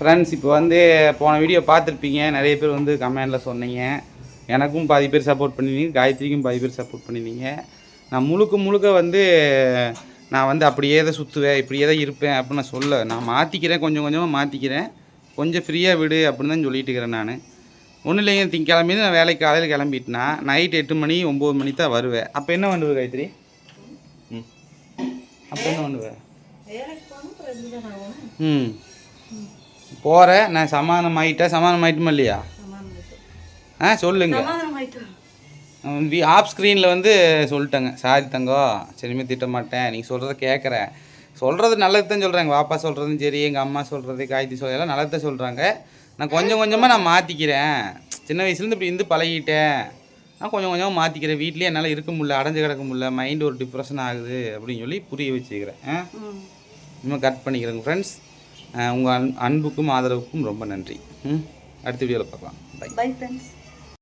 Friends இப்போ வந்து போன வீடியோ பார்த்துருப்பீங்க. நிறைய பேர் வந்து கமெண்டில் சொன்னீங்க. எனக்கும் பாதி பேர் சப்போர்ட் பண்ணிருந்தீங்க காயத்ரிக்கும் பாதி பேர் சப்போர்ட் பண்ணிருந்தீங்க நான் முழுக்க முழுக்க வந்து நான் வந்து அப்படியே தான் சுற்றுவேன் இப்படியே தான் இருப்பேன் அப்படின்னு நான் சொல்ல நான் மாற்றிக்கிறேன் கொஞ்சம் கொஞ்சமாக மாற்றிக்கிறேன் கொஞ்சம் ஃப்ரீயாக விடு அப்படின்னு தான் சொல்லிட்டு இருக்கிறேன் நான். ஒன்றும் இல்லைங்க. திங்கக்கிழமை நான் வேலைக்கு காலையில் கிளம்பிட்டேன்னா நைட் எட்டு மணி ஒம்பது மணி தான் வருவேன். அப்போ என்ன பண்ணுவேன் காயத்ரி? ம். அப்போ என்ன பண்ணுவேன் ம். போகிறேன் நான் சமாதானம் ஆகிட்டேன் சமாதானம் ஆகிட்டுமா இல்லையா ஆ சொல்லுங்க. ஆப் ஸ்க்ரீனில் வந்து சொல்லிட்டேங்க. சாரி தங்கம் சரிமே திட்ட மாட்டேன் நீங்கள் சொல்கிறத கேட்குறேன் சொல்கிறது நல்லது தான் சொல்கிறாங்க பாப்பா சொல்கிறதும் சரி எங்கள் அம்மா சொல்கிறது காய்ச்சி சொல்ல எல்லாம் நல்லது தான் சொல்கிறாங்க நான் கொஞ்சம் கொஞ்சமாக நான் மாற்றிக்கிறேன் சின்ன வயசுலேருந்து இப்படி இருந்து பழகிட்டேன். நான் கொஞ்சம் கொஞ்சமாக மாற்றிக்கிறேன் வீட்லேயே என்னால் இருக்க முடியல அடைஞ்சு கிடக்க முடியல மைண்டு ஒரு டிப்ரெஷன் ஆகுது அப்படின்னு சொல்லி புரிய வச்சுக்கிறேன். ஆ? இன்னும் கட் பண்ணிக்கிறேங்க ஃப்ரெண்ட்ஸ் உங்கள் அன் அன்புக்கும் ஆதரவுக்கும் ரொம்ப நன்றி. ம்? அடுத்த வீடியோவில் பார்க்கலாம். By bye friends